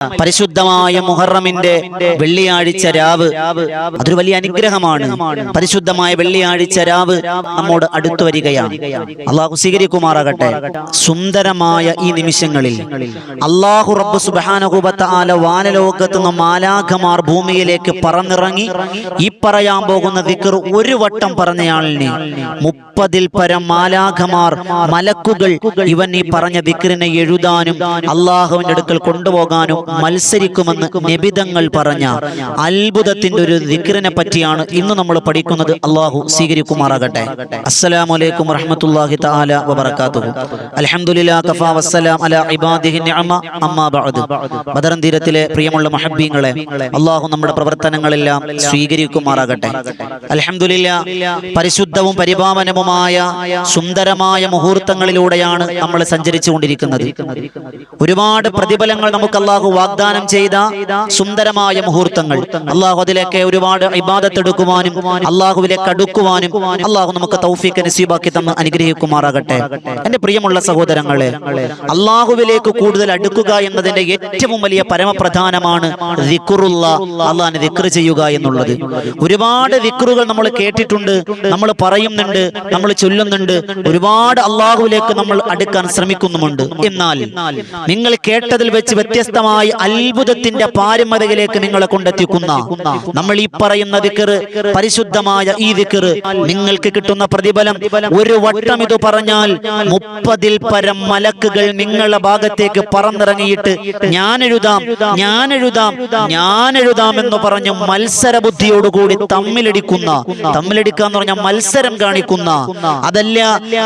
പരിശുദ്ധമായ മുഹറമിന്റെ വെള്ളിയാഴ്ച രാവ്. അതൊരു വലിയ അനുഗ്രഹമാണ്. പരിശുദ്ധമായ വെള്ളിയാഴ്ച രാവ് നമ്മോട് അടുത്തു വരികയാണ്. അള്ളാഹു സ്വീകരിക്കുമാറാകട്ടെ. സുന്ദരമായ ഈ നിമിഷങ്ങളിൽ അള്ളാഹു റബ്ബ് സുബാനകൂപത്ത് ആല വാനലോകത്ത് നിന്ന് മാലാഖമാർ ഭൂമിയിലേക്ക് പറന്നിറങ്ങി ഈ പറയാൻ പോകുന്ന ദിക്കർ ഒരു വട്ടം പറഞ്ഞയാളിനെ മുപ്പതിൽ പരം മാലാഖമാർ മലക്കുകൾ ഇവൻ ഈ പറഞ്ഞ ദിക്കറിനെ എഴുതാനും അള്ളാഹുവിന്റെ അടുക്കൽ കൊണ്ടുപോകാനും മത്സരിക്കുമെന്ന് നിബിതങ്ങൾ പറഞ്ഞ അത്ഭുതത്തിന്റെ ഒരു ദിക്കറിനെ പറ്റിയാണ് ഇന്ന് നമ്മൾ പഠിക്കുന്നത്. അള്ളാഹു സ്വീകരിക്കുമാറാകട്ടെ. അസ്സലാമു അലൈക്കും വറഹ്മത്തുള്ളാഹി തആല വബറകാതുഹു. അൽഹംദുലില്ലാഹി കഫാ വസ്സലാം അലാ ഇബാദിഹി നിഅമ. അമ്മാ ബഅദ്. ബദറൻ തീരത്തിലെ പ്രിയമുള്ള മഹബ്ബീങ്ങളെ അള്ളാഹു നമ്മുടെ പ്രവർത്തനങ്ങളെല്ലാം സ്വീകരിക്കുമാറാകട്ടെ. അൽഹംദുലില്ലാ പരിശുദ്ധവും പരിപാവനവുമായ സുന്ദരമായ മുഹൂർത്തങ്ങളിലൂടെയാണ് നമ്മൾ സഞ്ചരിച്ചുകൊണ്ടിരിക്കുന്നത്. ഒരുപാട് പ്രതിഫലങ്ങൾ നമുക്ക് അള്ളാഹു വാഗ്ദാനം ചെയ്ത സുന്ദരമായ മുഹൂർത്തങ്ങൾ. അള്ളാഹു അതിലേക്ക് ഒരുപാട് ഇബാദത്തെടുക്കുവാനും അള്ളാഹുവിലേക്ക് അടുക്കുവാനും അള്ളാഹു നമുക്ക് തൗഫീഖ് നസീബാക്കി തന്ന് അനുഗ്രഹിക്കുമാറാകട്ടെ. എന്റെ പ്രിയമുള്ള സഹോദരങ്ങളെ അള്ളാഹുവിലേക്ക് കൂടുതൽ അടുക്കുക എന്നതിന്റെ ഏറ്റവും വലിയ പരമപ്രധാനമാണ് അള്ളാഹിനെ ദിക്ർ ചെയ്യുക എന്നുള്ളത്. ഒരുപാട് ദിക്റുകൾ നമ്മൾ കേട്ടിട്ടുണ്ട് നമ്മൾ പറയുന്നുണ്ട് നമ്മൾ ചൊല്ലുന്നുണ്ട് ഒരുപാട് അള്ളാഹുവിലേക്ക് നമ്മൾ അടുക്കാൻ ശ്രമിക്കുന്നുമുണ്ട്. എന്നാൽ നിങ്ങൾ കേട്ടതിൽ വെച്ച് വ്യത്യസ്തമായി അത്ഭുതത്തിന്റെ പാരമ്പര്യയിലേക്ക് നിങ്ങളെ കൊണ്ടെത്തിക്കുന്ന നമ്മൾ ഈ പറയുന്ന ദിക്കറ് പരിശുദ്ധമായ ഈ ദിക്കറ് നിങ്ങൾക്ക് കിട്ടുന്ന പ്രതിഫലം. ഒരു വട്ടം ഇത് പറഞ്ഞാൽ മുപ്പതിൽ പരം മലക്കുകൾ നിങ്ങളുടെ ഭാഗത്തേക്ക് പറന്നിറങ്ങിയിട്ട് ഞാൻ എഴുതാം ഞാൻ എഴുതാം ഞാൻ എഴുതാം എന്ന് പറഞ്ഞ് മത്സര ബുദ്ധിയോടുകൂടി തമ്മിലടിക്കുന്ന തമ്മിലടിക്കുക എന്ന് പറഞ്ഞാൽ മത്സരം കാണിക്കുന്ന അതല്ല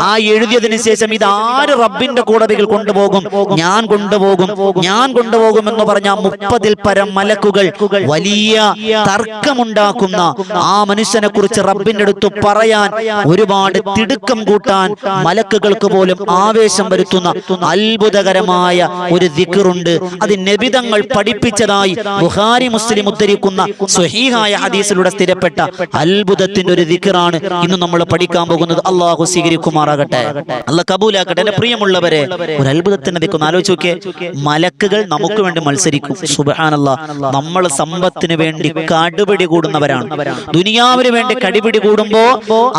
ആ എഴുതിയതിനു ശേഷം ഇത് ആര് റബ്ബിന്റെ കൂടതികൾ കൊണ്ടുപോകും? ഞാൻ കൊണ്ടുപോകും ഞാൻ കൊണ്ടുപോകും എന്ന് പറഞ്ഞ മുപ്പതിൽ പരം മലക്കുകൾ വലിയ തർക്കമുണ്ടാക്കുന്ന ആ മനുഷ്യനെ കുറിച്ച് റബ്ബിന്റെ അടുത്ത് പറയാൻ ഒരുപാട് തിടുക്കം കൂട്ടാൻ മലക്കുകൾക്ക് പോലും ആവേശം വരുത്തുന്ന അത്ഭുതകരമായ ഒരു ദിക്കറുണ്ട് അത് നബിതങ്ങൾ പഠിപ്പിച്ചതായി ബുഹാരി മുസ്ലിം ഉദ്ധരിക്കുന്ന സ്വഹീഹായ ഹദീസിലൂടെ സ്ഥിരപ്പെട്ട അത്ഭുതത്തിന്റെ ഒരു ദിക്കറാണ് ഇന്ന് നമ്മൾ പഠിക്കാൻ പോകുന്നത്. അള്ളാഹു സ്വീകരിക്കുമാറാകട്ടെ. അല്ല കബൂലാക്കട്ടെ. എന്റെ പ്രിയമുള്ളവരെ ഒരു അത്ഭുതത്തിന്റെ ദിക്കൊന്ന് ആലോചിച്ചു നോക്കിയേ. മലക്കുകൾ നമുക്ക് വേണ്ടി മത്സരിക്കും. സുബഹാനല്ല നമ്മൾ സമ്പത്തിന് വേണ്ടി കടുപിടി കൂടുന്നവരാണ്. ദുനിയാവിന് വേണ്ടി കടിപിടി കൂടുമ്പോ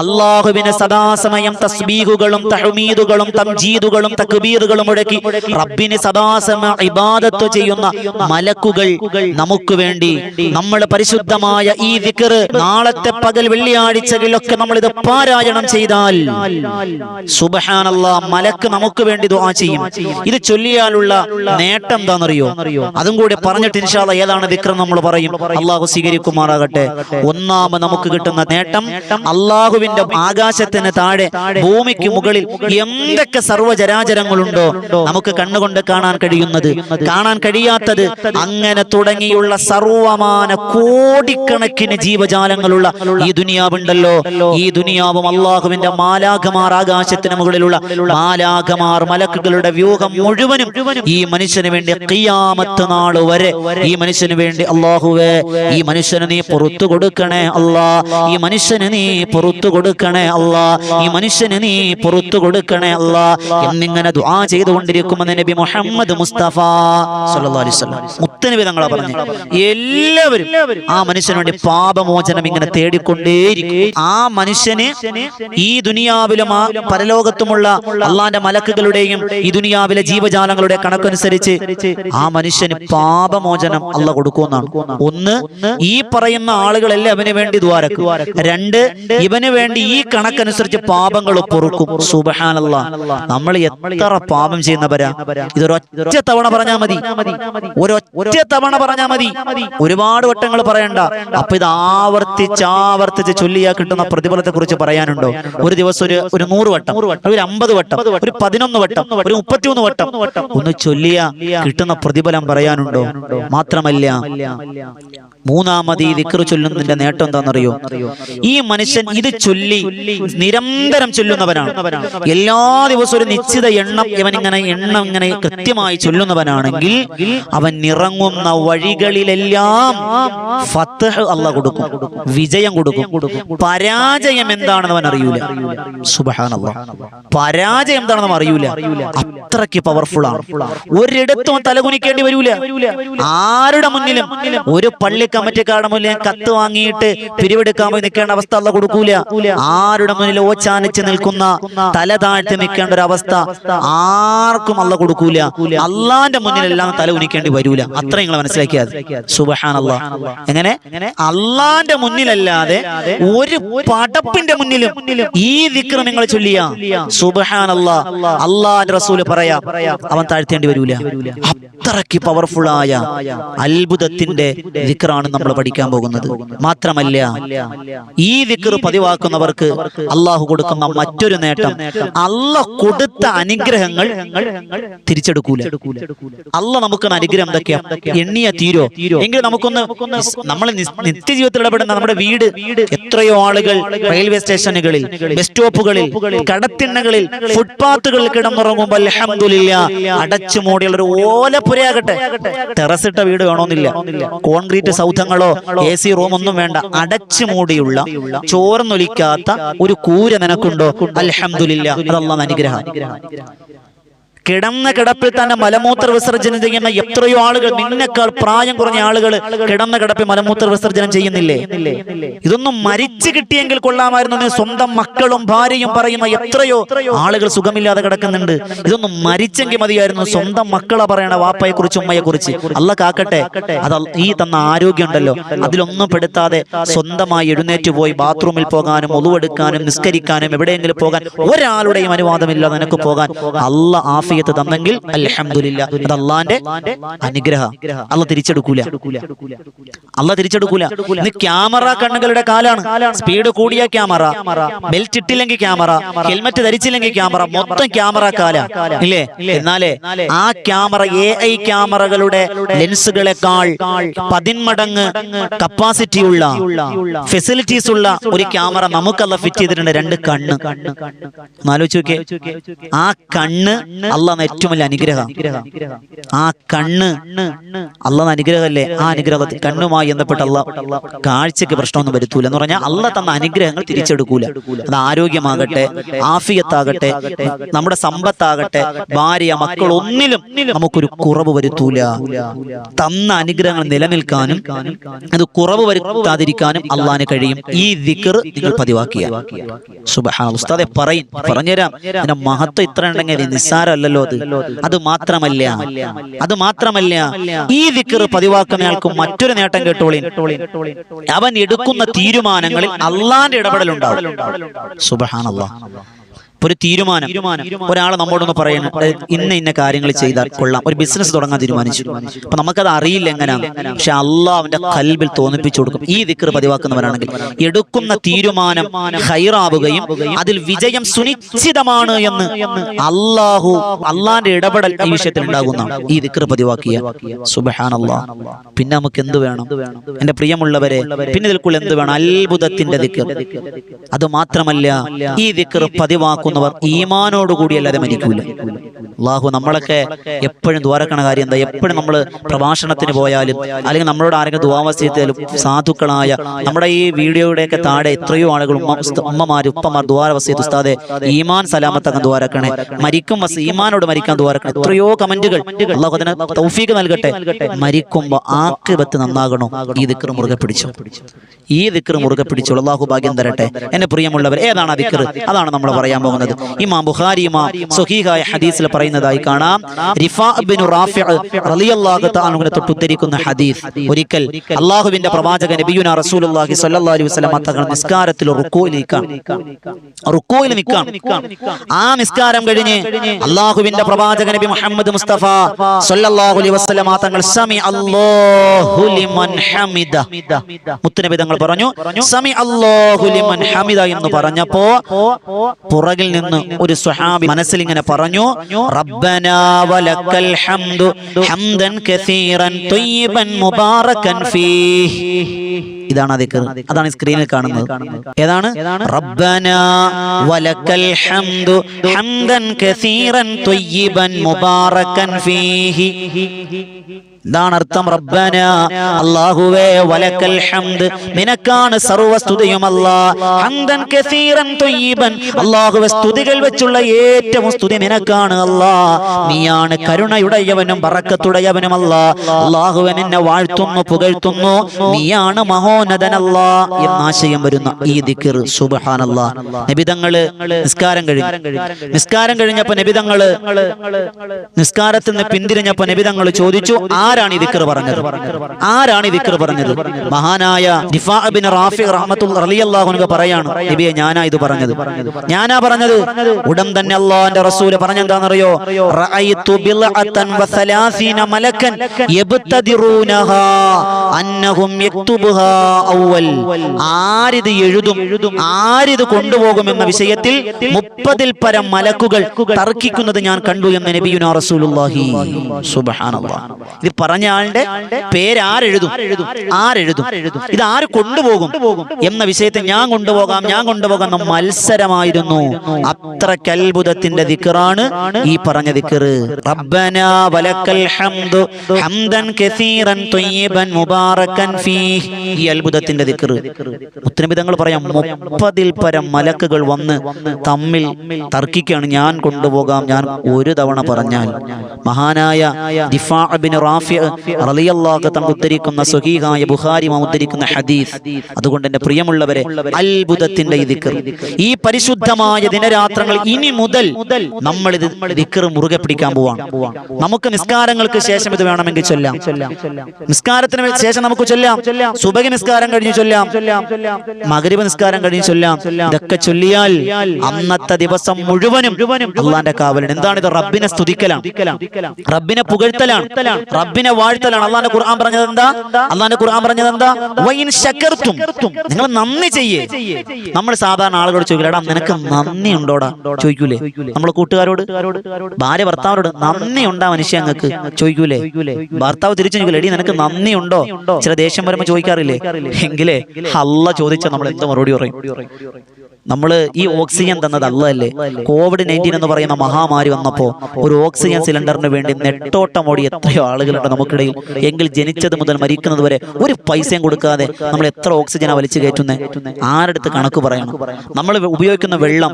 അള്ളാഹുവിനെ സദാസമയം തസ്ബീഹുകളും തഹമീദുകളും തംജീദുകളും തക്ബീറുകളും മുടക്കി റബ്ബിന് സദാസമ ഇബാദത്ത് ചെയ്യുന്ന മലക്കുകൾ നമുക്ക് വേണ്ടി നമ്മൾ പരിശുദ്ധമായ ഈ ദിക്കർ നാളത്തെ പകൽ വെള്ളിയാഴ്ചകളിലൊക്കെ നമ്മൾ ഇത് പാരായണം ചെയ്താൽ സുബഹാനല്ല മലക്ക് നമുക്ക് വേണ്ടി ദുആ ചെയ്യും. ഇത് ചൊല്ലിയാലുള്ള നേട്ടം എന്താണെന്നറിയോ? അതും കൂടി പറഞ്ഞിട്ട് ഇൻഷാല്ല ഏതാണ് വിക്രം നമ്മൾ പറയും? അള്ളാഹു സ്വീകരിക്കുമാറാകട്ടെ. ഒന്നാമ നമുക്ക് കിട്ടുന്ന നേട്ടം അള്ളാഹുവിന്റെ ആകാശത്തിന് താഴെ ഭൂമിക്ക് മുകളിൽ എന്തൊക്കെ സർവചരാചരങ്ങളുണ്ടോ? നമുക്ക് കണ്ണുകൊണ്ട് കാണാൻ കഴിയുന്നത് കാണാൻ കഴിയാത്തത് അങ്ങനെ തുടങ്ങിയുള്ള സർവമാന കോടിക്കണക്കിന് ജീവജാലങ്ങളുള്ള ഈ ദുനിയാവുണ്ടല്ലോ. ഈ ദുനിയാവും അള്ളാഹുവിന്റെ മാലാഖമാർ ആകാശത്തിന് മുകളിലുള്ള മാലാഖമാർ മലക്കുകളുടെ വ്യൂഹം മുഴുവനും ഈ മനുഷ്യന് വേണ്ടി ഖിയാമത്ത് നാൾ വരെ ഈ മനുഷ്യന് വേണ്ടി അള്ളാഹുവേ ഈ മനുഷ്യന് നീ പുറത്തു കൊടുക്കണേ അല്ലാ ഈ മനുഷ്യന് നീ പുറത്തു കൊടുക്കണേ അല്ലാ ഈ മനുഷ്യന് നീ പുറത്തു കൊടുക്കണേ അല്ലാ എന്നിങ്ങനെ ദുആ ചെയ്തുകൊണ്ടിരിക്കുമെന്ന് നബി മുഹമ്മദ് മുസ്തഫ സല്ലല്ലാഹു അലൈഹി വസല്ലം മുത്തനബി തങ്ങളാ പറഞ്ഞു. എല്ലാവരും ആ മനുഷ്യന് പാപമോചനം ഇങ്ങനെ തേടിക്കൊണ്ടേയിരിക്കും. ആ മനുഷ്യന് ഈ ദുനിയാവിലും ആ പരലോകത്തുമുള്ള അള്ളാന്റെ മലക്കുകളുടെയും ഈ ദുനിയാവിലെ ജീവജാലങ്ങളുടെ കണക്കനുസരിച്ച് ആ മനുഷ്യന് പാപമോചനം അല്ല കൊടുക്കുമെന്നാണ് ഒന്ന് ഈ പറയുന്ന ആളുകളല്ലേ അവന് വേണ്ടി ദ്വാരക്ക്. രണ്ട് ഇവന് വേണ്ടി ഈ കണക്കനുസരിച്ച് പാപങ്ങൾ പൊറുക്കും. സുബഹാനല്ല. നമ്മൾ എത്ര പാപം ചെയ്യുന്നവരാ? ഇതൊരൊറ്റ തവണ പറഞ്ഞാൽ മതി. ഒരൊറ്റ തവണ പറഞ്ഞാൽ മതി. ഒരുപാട് വട്ടങ്ങൾ പറയണ്ട. അപ്പൊ ഇത് ആവർത്തിച്ച് ആവർത്തിച്ച് ചൊല്ലിയാ കിട്ടുന്ന പ്രതിഫലത്തെ കുറിച്ച് പറയാനുണ്ടോ? ഒരു ദിവസം ഒരു ഒരു നൂറ് വട്ടം ഒരു അമ്പത് വട്ടം ഒരു പതിനൊന്ന് വട്ടം ഒരു മുപ്പത്തിയൊന്ന് വട്ടം. ഒന്ന് ചൊല്ലിയ കിട്ടുന്ന പ്രതിഫലം പറയാനുണ്ടോ? മാത്രമല്ല. മൂന്നാമത് ഈ ദിക്ർ ചൊല്ലുന്നതിന്റെ നേട്ടം എന്താണെന്നറിയോ? ഈ മനുഷ്യൻ ഇത് ചൊല്ലി നിരന്തരം ചൊല്ലുന്നവനാണ്. എല്ലാ ദിവസവും ഒരു നിശ്ചിത എണ്ണം ഇവൻ ഇങ്ങനെ എണ്ണം ഇങ്ങനെ കൃത്യമായി ചൊല്ലുന്നവനാണെങ്കിൽ അവൻ ഇറങ്ങുന്ന വഴികളിലെല്ലാം ഫത്തഹ് അല്ല കൊടുക്കും വിജയം കൊടുക്കും. പരാജയം എന്താണെന്ന് അവൻ അറിയൂല. സുബഹാനല്ലാ. പരാജയം എന്താണെന്ന് അറിയൂല. അത്രയ്ക്ക് പവർഫുൾ ആണ്. ഒരിടത്തും തലകുനിക്കേണ്ടി വരൂല. ആരുടെ മുന്നിലും ഒരു പള്ളി കമ്മിറ്റിക്കാരുടെ മുന്നിൽ കത്ത് വാങ്ങിയിട്ട് പിരിവെടുക്കാൻ പോയി നിൽക്കേണ്ട അവസ്ഥ അല്ല കൊടുക്കൂല. ആരുടെ മുന്നിൽ ഓച്ചാനിച്ച് നിൽക്കുന്ന തല താഴ്ത്തി നിൽക്കേണ്ട ഒരു അവസ്ഥ ആർക്കും അല്ല കൊടുക്കൂല. അള്ളാന്റെ മുന്നിലെല്ലാം തല ഉനിക്കേണ്ടി വരൂല. അത്ര നിങ്ങൾ മനസ്സിലാക്കിയത് സുബഹാൻ എങ്ങനെ? അള്ളാന്റെ മുന്നിലല്ലാതെ ഒരു പടപ്പിന്റെ മുന്നിലും ഈ ദിക്ർ നിങ്ങൾ ചൊല്ലിയ. സുബഹാൻ അള്ളാ അള്ളാന്റെ റസൂൽ പറയാ അവൻ താഴ്ത്തേണ്ടി വരൂല. അത്രയ്ക്ക് പവർഫുൾ ആയ അത്ഭുതത്തിന്റെ ദിക്റാണ് നമ്മൾ പഠിക്കാൻ പോകുന്നത്. മാത്രമല്ല ഈ ദിക്ർ പതിവാക്കുന്നവർക്ക് അള്ളാഹു കൊടുക്കുന്ന മറ്റൊരു നേട്ടം. അല്ല കൊടുത്ത അനുഗ്രഹങ്ങൾ തിരിച്ചെടുക്കൂല. അല്ല നമുക്ക് അനുഗ്രഹം എന്തൊക്കെയാ? എണ്ണിയ തീരോ? എങ്കിൽ നമുക്കൊന്ന് നമ്മൾ നിത്യജീവിതത്തിൽ ഇടപെടുന്ന നമ്മുടെ വീട് എത്രയോ ആളുകൾ റെയിൽവേ സ്റ്റേഷനുകളിൽ ബസ് സ്റ്റോപ്പുകളിൽ കടത്തിണ്ണകളിൽ ഫുട്പാത്തുകളിൽ കിടന്നുറങ്ങുമ്പോൾ അലഹമില്ല അടച്ചു മൂടിയുള്ള ഒരു ഓലപ്പുരയാകട്ടെ ടെറസിട്ട വീട് വേണമെന്നില്ല കോൺക്രീറ്റ് സൗധങ്ങളോ എ സി റൂം ഒന്നും വേണ്ട. അടച്ചു മൂടിയുള്ള ചോർന്നൊലിക്കാത്ത ഒരു കൂര നിനക്കുണ്ടോ? അലഹമുല്ല അതല്ലാന്ന് അനുഗ്രഹം. കിടന്ന കിടപ്പിൽ തന്നെ മലമൂത്ര വിസർജനം ചെയ്യുന്ന എത്രയോ ആളുകൾ നിന്നെക്കാൾ പ്രായം കുറഞ്ഞ ആളുകൾ കിടന്ന കിടപ്പിൽ മലമൂത്ര വിസർജനം ചെയ്യുന്നില്ലേ? ഇതൊന്നും മരിച്ചു കിട്ടിയെങ്കിൽ കൊള്ളാമായിരുന്നു സ്വന്തം മക്കളും ഭാര്യയും പറയുന്ന എത്രയോ ആളുകൾ സുഖമില്ലാതെ കിടക്കുന്നുണ്ട്. ഇതൊന്നും മരിച്ചെങ്കിൽ മതിയായിരുന്നു. സ്വന്തം മക്കളെ പറയണ വാപ്പയെ കുറിച്ച് ഉമ്മയെ കുറിച്ച് അല്ല കാക്കട്ടെ അത് ഈ തന്ന ആരോഗ്യം ഉണ്ടല്ലോ അതിലൊന്നും പെടുത്താതെ സ്വന്തമായി എഴുന്നേറ്റ് പോയി ബാത്റൂമിൽ പോകാനും ഒതുവെടുക്കാനും നിസ്കരിക്കാനും എവിടെയെങ്കിലും പോകാൻ ഒരാളുടെയും അനുവാദമില്ലാതെ നിനക്ക് പോകാൻ. അല്ല ആഫിയത്ത് തന്നെങ്കിൽ അലഹമില്ല അത് അള്ളാന്റെ അനുഗ്രഹം. അല്ല തിരിച്ചെടുക്കൂല. അല്ല തിരിച്ചെടുക്കൂല. ഇന്ന് ക്യാമറ കണ്ണുകളുടെ കാലാണ്. സ്പീഡ് കൂടിയ ക്യാമറ ബെൽറ്റ് ഇട്ടില്ലെങ്കിൽ ക്യാമറ ഹെൽമറ്റ് ധരിച്ചില്ലെങ്കിൽ ക്യാമറ മൊത്തം ക്യാമറ കാല. ഇല്ലേ? എന്നാലേ ആ ക്യാമറ എ ഐ ക്യാമറകളുടെ ലെൻസുകളെക്കാൾ പതിന്മടങ്ങ് കപ്പാസിറ്റി ഉള്ള ഫെസിലിറ്റീസ് ഉള്ള ഒരു ക്യാമറ നമുക്കല്ല ഫിറ്റ് ചെയ്തിട്ടുണ്ട് രണ്ട് കണ്ണ്. ആലോചിച്ച് നോക്കിയേ. ആ കണ്ണ് അള്ളാഹ് ഏറ്റവും വലിയ അനുഗ്രഹം. ആ കണ്ണ് അള്ളാഹ് അനുഗ്രഹമല്ലേ? ആ അനുഗ്രഹത്തിൽ കണ്ണുമായി ബന്ധപ്പെട്ട അള്ളാഹ് കാഴ്ചക്ക് പ്രശ്നമൊന്നും വരുത്തൂല എന്ന് പറഞ്ഞാൽ അള്ളാഹ് തന്ന അനുഗ്രഹങ്ങൾ തിരിച്ചെടുക്കൂല. അത് ആരോഗ്യമാകട്ടെ ആഫിയത്താകട്ടെ നമ്മുടെ സമ്പത്താകട്ടെ ഭാര്യ മക്കൾ ഒന്നിലും നമുക്കൊരു കുറവ് വരുത്തൂല. തന്ന അനുഗ്രഹങ്ങൾ നിലനിൽക്കാനും അത് കുറവ് വരുത്താതിരിക്കാനും അള്ളാന് കഴിയും. ഈ ദിക്കർ നിങ്ങൾ പതിവാക്കിയ. സുബഹാ ഉസ്താദെ പറയും പറഞ്ഞുതരാം. മഹത്വം ഇത്ര ഉണ്ടെങ്കിൽ ഇത് അത് അത് മാത്രമല്ല. അത് മാത്രമല്ല. ഈ ദിക്കർ പതിവാക്കുന്നയാൾക്ക് മറ്റൊരു നേട്ടം കേട്ടോളി അവൻ എടുക്കുന്ന തീരുമാനങ്ങളിൽ അള്ളാന്റെ ഇടപെടലുണ്ടാവും. സുബഹാനല്ലാ. ഒരു തീരുമാനം ഒരാൾ നമ്മോടൊന്ന് പറയുന്നു "ഏ, ഇന്ന ഇന്ന കാര്യങ്ങൾ ചെയ്താൽ കൊള്ളാം. ഒരു ബിസിനസ് തുടങ്ങാൻ തീരുമാനിച്ചു. അപ്പൊ നമുക്കത് അറിയില്ല എങ്ങനെയാണ് പക്ഷെ അള്ളാഹ് അവന്റെ കൽബിൽ തോന്നിപ്പിച്ചു കൊടുക്കും. ഈ ദിക്കർ പതിവാക്കുന്നവരാണെങ്കിൽ എടുക്കുന്ന തീരുമാനം ഹൈറാവുകയും അതിൽ വിജയം സുനിശ്ചിതമാണ് എന്ന് അള്ളാഹു അള്ളാന്റെ ഇടപെടൽ ഈ വിഷയത്തിൽ ഉണ്ടാകുന്ന ഈ ദിക്കർ പതിവാക്കിയ സുബഹാനല്ലാ. പിന്നെ നമുക്ക് എന്ത് വേണം? എന്റെ പ്രിയമുള്ളവരെ പിന്നെ ഇതിൽക്കുള്ള എന്ത് വേണം? അത്ഭുതത്തിന്റെ ദിക്കർ അത് മാത്രമല്ല ഈ ദിക്കർ പതിവാക്കുന്നവർ ഈമാനോടുകൂടി അല്ലാതെ മരിക്കൂല. അള്ളാഹു നമ്മളൊക്കെ എപ്പോഴും ദ്വാരക്കണ കാര്യം എന്താ? എപ്പോഴും നമ്മൾ പ്രഭാഷണത്തിന് പോയാലും അല്ലെങ്കിൽ നമ്മളോട് ആരെങ്കിലും ദ്വാവസ്യത്തിലും സാധുക്കളായ നമ്മുടെ ഈ വീഡിയോയുടെയൊക്കെ താഴെ എത്രയോ ആളുകൾ ഉമ്മമാർ ഉപ്പമാർ ദ്വാരവസ്യത്ത് ഉസ്താദെ ഈമാൻ സലാമത്തങ്ങ് ദ്വാരക്കണേ. മരിക്കും ഈമാനോട് മരിക്കാൻ ദ്വാരക്കണേ. എത്രയോ കമന്റുകൾ. അള്ളാഹു തൗഫീക്ക് നൽകട്ടെ. മരിക്കുമ്പോ ആക്രിപത്ത് നന്നാകണോ? ഈ ദിക്കർ മുറുകെ പിടിച്ചു. ഈ ദിക്കർ മുറുകെ പിടിച്ചു അള്ളാഹു ഭാഗ്യം തരട്ടെ. എന്നെ പ്രിയമുള്ളവർ ഏതാണ് ആ ദിക്കർ അതാണ് നമ്മൾ പറയാൻ പോകുന്നത്. ഇമാം ബുഖാരി ഇമാം സുഹീഹായ ഹദീസിൽ പറയുന്നതായി കാണാം. റിഫാ ഇബ്നു റാഫിഅ റളിയല്ലാഹു തആല തൊട്ട് ഉദ്ധരിക്കുന്ന ഹദീസ്. ഒരിക്കൽ അള്ളാഹുവിന്റെ പ്രവാചകൻ നബിയുന റസൂലുള്ളാഹി സ്വല്ലല്ലാഹി അലൈഹി വസല്ലം തങ്ങൾ നിസ്കാരത്തിൽ റുക്കോയിൽ നിൽക്കാം. റുക്കോയിൽ നിൽക്കാം. ആ നിസ്കാരം കഴിഞ്ഞ് അള്ളാഹുവിന്റെ പ്രവാചകൻ നബി മുഹമ്മദ് മുസ്തഫ സ്വല്ലല്ലാഹു അലൈഹി വസല്ലം തങ്ങൾ സമി അല്ലാഹു ലിമൻ ഹമിദ. മുത്തുനബി തങ്ങൾ പറഞ്ഞു സമി അല്ലാഹു ലിമൻ ഹമിദ എന്ന് പറഞ്ഞപ്പോൾ പുറകിൽ പുറകിൽ നിന്ന് ഒരു സ്വഹാബി മനസ്സിൽ ഇങ്ങനെ പറഞ്ഞു റബ്ബനാ വലക്കൽ ഹംദു ഹംദൻ കസീറൻ ത്വയ്യിബൻ മുബാറകൻ ഫീഹ്. ഇതാണ് അതാണ് സ്ക്രീനിൽ കാണുന്നത്. ഏതാണ്? റബ്ബന വലക്കൽ ഹംദു ഹംദൻ കസീറൻ മുബാറകൻ ഫീഹി. ഇതാണ് അർത്ഥം റബ്ബന. അല്ലാഹുവേ വലക്കൽ ഹംദ്. നിനക്കാണ് സർവസ്തുതിയും അല്ലാ. ഹംദൻ കസീറൻ ത്വയ്യിബൻ അല്ലാഹുവേ സ്തുതികൾ വെച്ചുള്ള ഏറ്റവും സ്തുതി നിനക്കാണ് അല്ലാ. നീയാണ് കരുണയുടെയവനും ബറക്കത്തുടയവനും അല്ലാ. അല്ലാഹുവേ നിന്നെ വാഴ്ത്തുന്നു പുകഴ്ത്തുന്നു. നീയാണ് മഹോന്നതനല്ലാ എന്ന ആശയം വരുന്ന ഈ ദിക്ർ സുബ്ഹാനല്ലാ. നബിതങ്ങൾ നിസ്കാരം കഴിഞ്ഞു. നിസ്കാരം കഴിഞ്ഞപ്പോ നബിതങ്ങൾ നിസ്കാരത്തിൽ നിന്ന് പിന്തിരിഞ്ഞപ്പോ നബിതങ്ങൾ ചോദിച്ചു ആരാണ് ഈ ദിക്ർ പറഞ്ഞത്? ആരാണ് ഈ ദിക്ർ പറഞ്ഞത്? മഹാനായ ദിഫാ ബിൻ റാഫി റഹ്മത്തുൽ റളിയല്ലാഹു അൻഹു പറയാണ് നബിയെ ഞാനാ ഇത് പറഞ്ഞത്. ഞാനാ പറഞ്ഞത്? ഉടൻ തന്നെ അള്ളാന്റെ റസൂൽ പറഞ്ഞെന്താണെന്നറിയോ മലക്കൻ അന്നഹും യക്തുബുഹാ. ആരിത് എഴുതും ആരിത് കൊണ്ടുപോകും എന്ന വിഷയത്തിൽ മുപ്പതിൽ പരം മലക്കുകൾ തർക്കിക്കുന്നത് ഞാൻ കണ്ടു എന്ന് നബിയുനാ റസൂലുള്ളാഹി. ഇത് പറഞ്ഞ ആളുടെ പേര് ആരെഴുതും? ഇത് ആര് കൊണ്ടുപോകും? എന്ന വിഷയത്തിൽ ഞാൻ കൊണ്ടുപോകാം ഞാൻ കൊണ്ടുപോകാം എന്ന മത്സരമായിരുന്നു. അത്ര കൽബുദത്തിന്റെ ദിക്കറാണ് ഈ പറഞ്ഞ ദിക്കറ് റബ്ബന വലക്കൽ ഹംദു ഹംദൻ കസീറൻ ത്വയ്യിബൻ മുബാറകൻ അത്ഭുതത്തിന്റെ ദിക്കറ് ഉത്തരവിധങ്ങൾ പറയാം മുപ്പതിൽ പരം മലക്കുകൾ വന്ന് തമ്മിൽ തർക്കിക്കാണ് ഞാൻ കൊണ്ടുപോകാം ഞാൻ ഒരു തവണ പറഞ്ഞാൽ. മഹാനായ ഉദ്ധരിക്കുന്ന സ്വഹീഹായ ബുഖാരി ഉദ്ധരിക്കുന്ന ഹദീസ്. അതുകൊണ്ട് എന്റെ പ്രിയമുള്ളവരെ അത്ഭുതത്തിന്റെ ഈ ദിക്ർ ഈ പരിശുദ്ധമായ ദിനരാത്രങ്ങൾ ഇനി മുതൽ നമ്മൾ ഇത് ദിക്കർ മുറുകെ പിടിക്കാൻ പോവാണ്. നമുക്ക് നിസ്കാരങ്ങൾക്ക് ശേഷം ഇത് വേണമെങ്കിൽ ചൊല്ലാം. നിസ്കാരത്തിന് ശേഷം നമുക്ക് ചൊല്ലാം. സുബഹി നിസ്കാരം കഴിഞ്ഞ് ചൊല്ലാം. മകരീബ് നിസ്കാരം കഴിഞ്ഞ് ചൊല്ലാം. ഇതൊക്കെ ചൊല്ലിയാൽ അന്നത്തെ ദിവസം മുഴുവനും അള്ളാന്റെ കാവലൻ എന്താണ് ഇത്? റബ്ബിനെ സ്തുതിക്കലാണ്. റബ്ബിനെ പുകഴ്ത്തലാണ്. റബ്ബിനെ വാഴ്ത്തലാണ്. അള്ളാന്റെ ഖുർആൻ പറഞ്ഞത് എന്താ? അള്ളാന്റെ ഖുർആൻ പറഞ്ഞത് എന്താ? നിങ്ങൾ നന്ദി ചെയ്യേ. നമ്മൾ സാധാരണ ആളുകളോട് ചോദിക്കില്ല നിനക്ക് നന്ദി ഉണ്ടോടാ? ചോദിക്കൂലേ? നമ്മൾ കൂട്ടുകാരോട്? ഭാര്യ ഭർത്താവിനോട് നന്ദി ഉണ്ടാ മനുഷ്യ അങ്ങക്ക്? ചോദിക്കൂലേ? ഭർത്താവ് തിരിച്ചു ചോദിക്കൂലേ എടി നിനക്ക് നന്ദി ഉണ്ടോ? ചില ദേഷ്യം വരുമ്പോ ചോദിക്കാറില്ലേ? എങ്കിലേ അല്ല ചോദിച്ച നമ്മൾ എന്ത് മറുപടി പറയും. നമ്മൾ ഈ ഓക്സിജൻ തന്നത് അല്ലല്ലേ? കോവിഡ് നയന്റീൻ എന്ന് പറയുന്ന മഹാമാരി വന്നപ്പോൾ ഒരു ഓക്സിജൻ സിലിണ്ടറിന് വേണ്ടി നെട്ടോട്ടം ഓടി എത്രയോ ആളുകളുണ്ട് നമുക്കിടയിൽ. എങ്കിൽ ജനിച്ചത് മുതൽ മരിക്കുന്നത് വരെ ഒരു പൈസയും കൊടുക്കാതെ നമ്മൾ എത്ര ഓക്സിജനാ വലിച്ചു കയറ്റുന്നത് ആരടുത്ത് കണക്ക് പറയണം? നമ്മൾ ഉപയോഗിക്കുന്ന വെള്ളം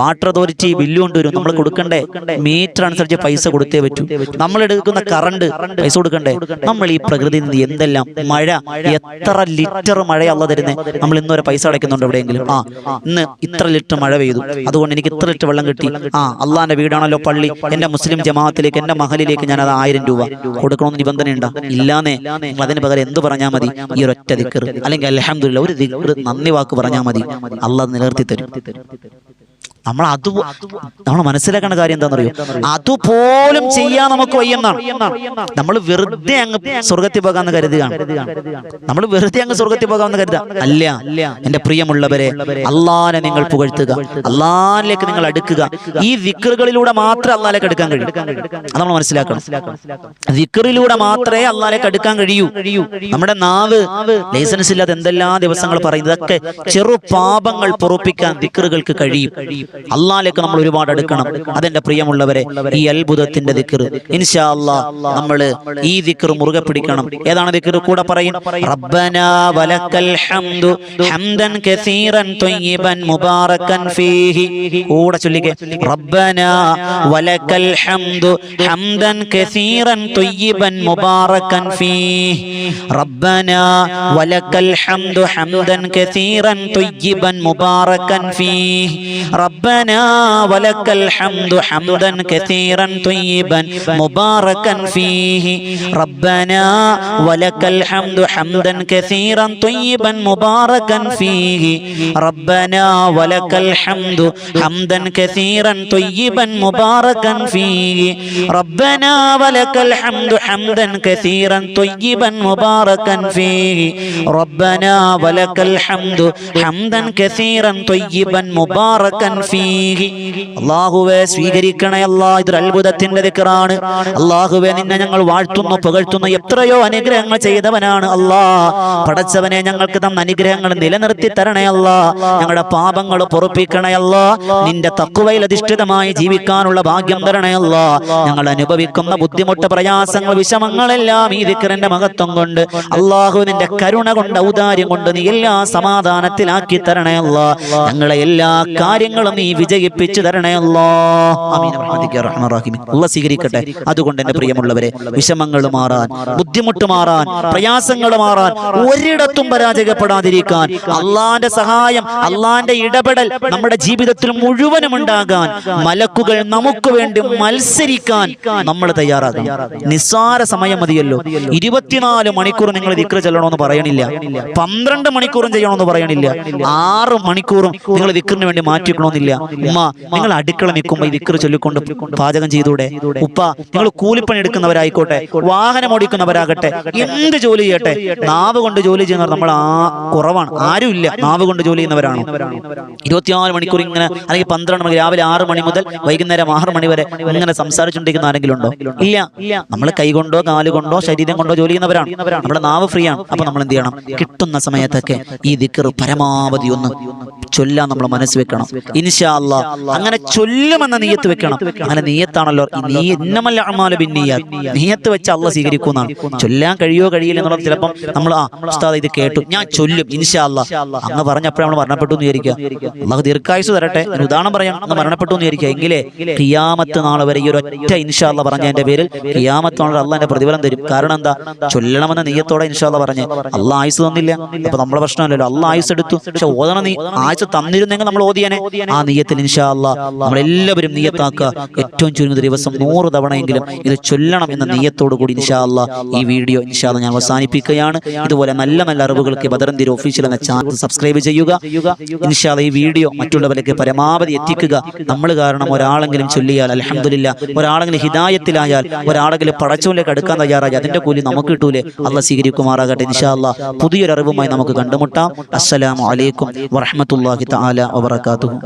വാട്ടർ അതോറിറ്റി ബില്ല് കൊണ്ടുവരും നമ്മൾ കൊടുക്കണ്ടേ? മീറ്റർ അനുസരിച്ച് പൈസ കൊടുത്തേ പറ്റൂ. നമ്മൾ എടുക്കുന്ന കറണ്ട് പൈസ കൊടുക്കണ്ടേ? നമ്മൾ ഈ പ്രകൃതിയിൽ നിന്ന് എന്തെല്ലാം മഴ എത്ര ലിറ്റർ മഴയല്ല തരുന്നേ? നമ്മൾ ഇന്നൊരു പൈസ അടയ്ക്കുന്നുണ്ട് എവിടെയെങ്കിലും. ആ ഇന്ന് ഇത്ര ലിറ്റർ മഴ പെയ്തു. അതുകൊണ്ട് എനിക്ക് ഇത്ര ലിറ്റർ വെള്ളം കിട്ടി. ആ അള്ളാന്റെ വീടാണല്ലോ പള്ളി. എന്റെ മുസ്ലിം ജമാഅത്തിലേക്ക് എന്റെ മഹലിലേക്ക് ഞാൻ അത് ആയിരം രൂപ കൊടുക്കണമെന്ന് നിബന്ധന ഉണ്ടോ ഇല്ലാന്നേ. അതിന് പകരം എന്ത് പറഞ്ഞാൽ മതി? ഈ ഒരൊറ്റ ദിക്കർ അല്ലെങ്കിൽ അലഹമില്ല ഒരു ദിക്കർ നന്ദി വാക്ക് പറഞ്ഞാൽ മതി. അള്ളാഹ് നിലനിർത്തി തരും. നമ്മൾ അത് നമ്മൾ മനസ്സിലാക്കേണ്ട കാര്യം എന്താണെന്നറിയോ? അതുപോലും ചെയ്യാൻ നമുക്ക് വയ്യെന്നാണ്. നമ്മൾ വെറുതെ അങ്ങ് സ്വർഗത്തിൽ പോകാന്ന് കരുതുകയാണ്. നമ്മൾ വെറുതെ അങ്ങ് സ്വർഗത്തിൽ പോകാമെന്ന് കരുതുക. അല്ല എന്റെ പ്രിയമുള്ളവരെ അള്ളാനെ നിങ്ങൾ പുകഴ്ത്തുക. അള്ളാഹിലേക്ക് നിങ്ങൾ അടുക്കുക. ഈ വിക്കറുകളിലൂടെ മാത്രമേ അള്ളാലേക്ക് എടുക്കാൻ കഴിയൂ. അത് നമ്മൾ മനസ്സിലാക്കണം. വിക്കറിലൂടെ മാത്രമേ അള്ളാലേക്ക് എടുക്കാൻ കഴിയൂ. നമ്മുടെ നാവ് ലൈസൻസ് ഇല്ലാതെ എന്തെല്ലാം ദിവസങ്ങൾ പറയുന്നതൊക്കെ ചെറു പാപങ്ങൾ പൊറപ്പിക്കാൻ ദിക്കറുകൾക്ക് കഴിയും. അള്ളാഹിലേക്ക് നമ്മൾ ഒരുപാട് എടുക്കണം അതെന്റെ പ്രിയമുള്ളവരെ ഈ അത്ഭുതത്തിന്റെ ദിക്കർ ഇൻഷാ നമ്മൾ ഈ ദിക്കർ മുറുകെ പിടിക്കണം. ഏതാണ് ദിക്കർ കൂടെ പറയും. റബ്ബനാ വലക്കൽ ഹംദു ഹംദൻ കസീറൻ ത്വയ്യിബൻ മുബാറകൻ ഫീഹി. ചൊല്ലിക്കേ. വലക്കൽ ഹംദു ഹംദൻ കസീറൻ ത്വയ്യിബൻ മുബാറകൻ ഫീഹി. വലക്കൽ ഹംദു ഹംദൻ കസീറൻ ത്വയ്യിബൻ മുബാറകൻ ഫീഹി. ربنا ولك الحمد حمدا كثيرا طيبا مباركا فيه. ربنا ولك الحمد حمدا كثيرا طيبا مباركا فيه. ربنا ولك الحمد حمدا كثيرا طيبا مباركا فيه. ربنا ولك الحمد حمدا كثيرا طيبا مباركا فيه. ربنا ولك الحمد حمدا كثيرا طيبا مباركا അല്ലാഹുവേ സ്വീകരിക്കണേ അല്ലാ ഇതൊരു അത്ഭുതത്തിന്റെ ദിക്റാണ് അല്ലാഹുവേ നിന്നെ ഞങ്ങൾ വാഴ്ത്തുന്നു പുകഴ്ത്തുന്നു എത്രയോ അനുഗ്രഹങ്ങൾ ചെയ്തവനാണ് അല്ലാ. പടച്ചവനെ ഞങ്ങൾക്ക് തന്ന അനുഗ്രഹങ്ങൾ നിലനിർത്തി തരണേ അല്ലാ. ഞങ്ങളുടെ പാപങ്ങൾ പൊറുപ്പിക്കണേ അല്ലാ. നിന്റെ തക്കുവയിൽ അധിഷ്ഠിതമായി ജീവിക്കാനുള്ള ഭാഗ്യം തരണേ അല്ലാ. ഞങ്ങൾ അനുഭവിക്കുന്ന ബുദ്ധിമുട്ട് പ്രയാസങ്ങൾ വിഷമങ്ങളെല്ലാം ഈ ദിക്കറിന്റെ മഹത്വം കൊണ്ട് അള്ളാഹു കരുണ കൊണ്ട് ഔദാര്യം കൊണ്ട് നീ എല്ലാ സമാധാനത്തിലാക്കി തരണേ അല്ലാ. ഞങ്ങളെ എല്ലാ കാര്യങ്ങളും നീ വിജയിപ്പിച്ചു തരണേ സ്വീകരിക്കട്ടെ. അതുകൊണ്ട് എന്റെ പ്രിയമുള്ളവരെ വിഷമങ്ങൾ മാറാൻ ബുദ്ധിമുട്ട് മാറാൻ പ്രയാസങ്ങൾ മാറാൻ ഒരിടത്തും പരാജയപ്പെടാതിരിക്കാൻ അള്ളാന്റെ സഹായം അള്ളാന്റെ ഇടപെടൽ നമ്മുടെ ജീവിതത്തിൽ മുഴുവനും ഉണ്ടാകാൻ മലക്കുകൾ നമുക്ക് വേണ്ടി മത്സരിക്കാൻ നമ്മൾ തയ്യാറാകും നിസ്സാര സമയം മതിയല്ലോ. ഇരുപത്തിനാല് മണിക്കൂർ നിങ്ങൾ ദിക്ര ചെല്ലണമെന്ന് പറയണില്ല. പന്ത്രണ്ട് മണിക്കൂറും ചെയ്യണമെന്ന് പറയണില്ല. ആറ് മണിക്കൂറും നിങ്ങൾ ദിക്റിന് വേണ്ടി മാറ്റിക്കണമെന്നില്ല ഉമ്മ നിങ്ങൾ അടുക്കള നിൽക്കുമ്പോൾ ഈ ദിക്ർ ചൊല്ലിക്കൊണ്ട് പാചകം ചെയ്തൂടെ? ഉപ്പ നിങ്ങൾ കൂലിപ്പണി എടുക്കുന്നവരായിക്കോട്ടെ വാഹനം ഓടിക്കുന്നവരാകട്ടെ എന്ത് ജോലി ചെയ്യട്ടെ നാവ് കൊണ്ട് ജോലി ചെയ്യുന്നവർ നമ്മൾ ആ കുറവാണ്. ആരുമില്ല നാവ് കൊണ്ട് ജോലി ചെയ്യുന്നവരാണ്? ഇരുപത്തിനാല് മണിക്കൂർ ഇങ്ങനെ അല്ലെങ്കിൽ പന്ത്രണ്ട് മണി രാവിലെ ആറ് മണി മുതൽ വൈകുന്നേരം ആറ് മണി വരെ ഇങ്ങനെ സംസാരിച്ചുകൊണ്ടിരിക്കുന്ന ആരെങ്കിലും ഉണ്ടോ? ഇല്ല. നമ്മൾ കൈകൊണ്ടോ കാലുകൊണ്ടോ ശരീരം കൊണ്ടോ ജോലി ചെയ്യുന്നവരാണ്. നമ്മുടെ നാവ് ഫ്രീ ആണ് അപ്പൊ നമ്മൾ എന്ത് ചെയ്യണം? കിട്ടുന്ന സമയത്തൊക്കെ ഈ ദിക്കർ പരമാവധി ഒന്ന് ചൊല്ലാൻ നമ്മൾ മനസ്സ് വെക്കണം. ഇൻഷാ അല്ലാ അങ്ങനെ ചൊല്ലുമെന്ന നീയത്ത് വെക്കണം. അങ്ങനെ നീയത്താണല്ലോ നീയത്ത് വെച്ച് അല്ല സ്വീകരിക്കുന്നതാണ് ചൊല്ലാൻ കഴിയോ കഴിയില്ല എന്നുള്ളത് ചിലപ്പം നമ്മൾ ആ ഇത് കേട്ടു. ഞാൻ ചൊല്ലും ഇൻഷാ അല്ല അങ്ങ് പറഞ്ഞപ്പോഴേ നമ്മൾ മരണപ്പെട്ടു എന്ന് വിചാരിക്കുക. അള്ളാഹ് ദീർഘായുസ് തരട്ടെ ഉദാഹരണം പറയാം. അങ്ങ് മരണപ്പെട്ടു എന്ന് വിചാരിക്കുക. എങ്കിലേ കിയാമത്ത് നാളെ വരെ ഈ ഒരു ഒറ്റ ഇൻഷാ പറഞ്ഞ പറഞ്ഞതിന്റെ പേരിൽ കിയാമത്ത് നാളെ അള്ളാഹ് എന്റെ പ്രതിഫലം തരും. കാരണം എന്താ? ചൊല്ലണമെന്ന നീയത്തോടെ ഇൻഷാ അല്ല പറഞ്ഞ്. അള്ളാഹ് ആയുസ് തന്നില്ല. അപ്പൊ നമ്മളെ പ്രശ്നമല്ലല്ലോ. അള്ളാഹ് ആയുസ് എടുത്തു. പക്ഷെ ഓതണ നീ ആയുസ് തന്നിരുന്നെങ്കിൽ നമ്മൾ ഓതിയനെ. ആ നീയത്തിൽ ഇൻഷാല്ല നമ്മളെല്ലാവരും നീയത്താക്കുക. ഏറ്റവും ചുരുങ്ങിയ ദിവസം നൂറ് തവണയെങ്കിലും ഇത് ചൊല്ലണം എന്ന നീയത്തോടു കൂടി ഇൻഷാല്ല ഈ വീഡിയോ ഇൻഷാ അല്ലാ ഞാൻ അവസാനിപ്പിക്കുകയാണ്. ഇതുപോലെ നല്ല നല്ല അറിവുകൾക്ക് ബദറന്തിര ഒഫീഷ്യൽ എന്ന ചാനൽ സബ്സ്ക്രൈബ് ചെയ്യുക. ഇൻഷാല്ല ഈ വീഡിയോ മറ്റുള്ളവരിലേക്ക് പരമാവധി എത്തിക്കുക. നമ്മൾ കാരണം ഒരാളെങ്കിലും ചൊല്ലിയാൽ അലഹമില്ല ഒരാളെങ്കിലും ഹിദായത്തിലായാൽ ഒരാളെങ്കിലും പടച്ചോലേക്ക് അടുക്കാൻ തയ്യാറായി അതിന്റെ കൂലി നമുക്ക് കിട്ടൂലേ? അല്ല സ്വീകരിക്കുമാറാകട്ടെ ഇൻഷാല്ല പുതിയൊരറിവുമായി നമുക്ക് കണ്ടുമുട്ടാം. അസ്സലാമു അലൈക്കും വറഹ്മത്തുള്ളാഹി താല വബറകാതുഹു.